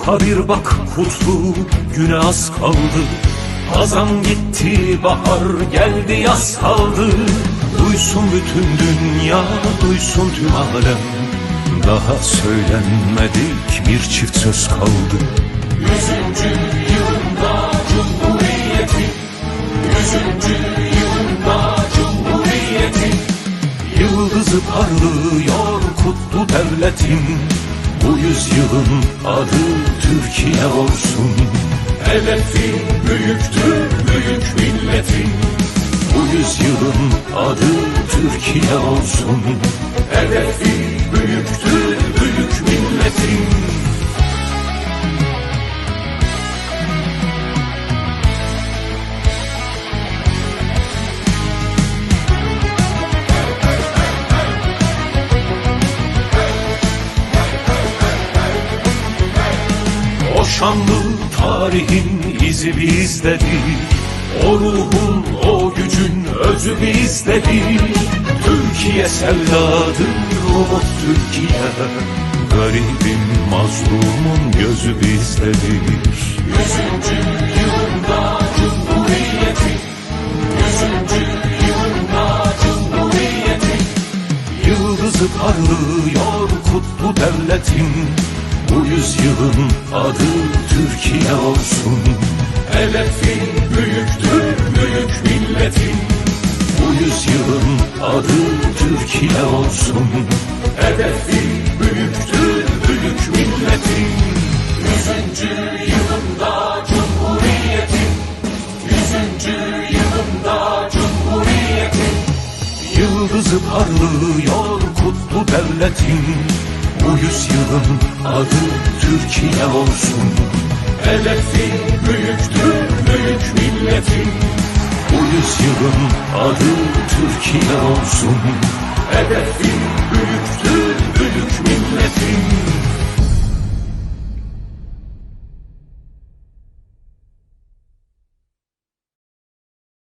Ufka bir bak kutlu güne az kaldı. Hazan gitti bahar geldi yaz kaldı. Duysun bütün dünya duysun tüm alem. Daha söylenmedik bir çift söz kaldı. Yüzüncü yılında Cumhuriyeti. Yüzüncü yılında Cumhuriyeti. Yıldızı parlıyor kutlu devletin Bu yüzyılın adı Türkiye olsun. Hedefin büyüktür büyük milletin. Bu yüzyılın adı Türkiye olsun. Hedefi şanlı tarihin izi bizdedir. O ruhun, o gücün özü bizdedir. Türkiye sevdadır, umut Türkiye. Garibin, mazlumun gözü bizdedir. Yüzüncü yılında Cumhuriyeti. Yüzüncü yılında Cumhuriyeti. Yıldızı parlıyor kutlu devletin Bu yüzyılın adı Türkiye olsun. Hedefin büyüktür büyük milletin. Bu yüzyılın adı Türkiye olsun. Hedefi büyüktür büyük milletin. Yüzüncü yılında Cumhuriyetin. Yüzüncü yılında Cumhuriyetin. Yıldızı parlıyor kutlu devletin Bu yüzyılın adı Türkiye olsun. Hedefi büyüktür büyük milletin. Bu yüzyılın adı Türkiye olsun. Hedefi büyüktür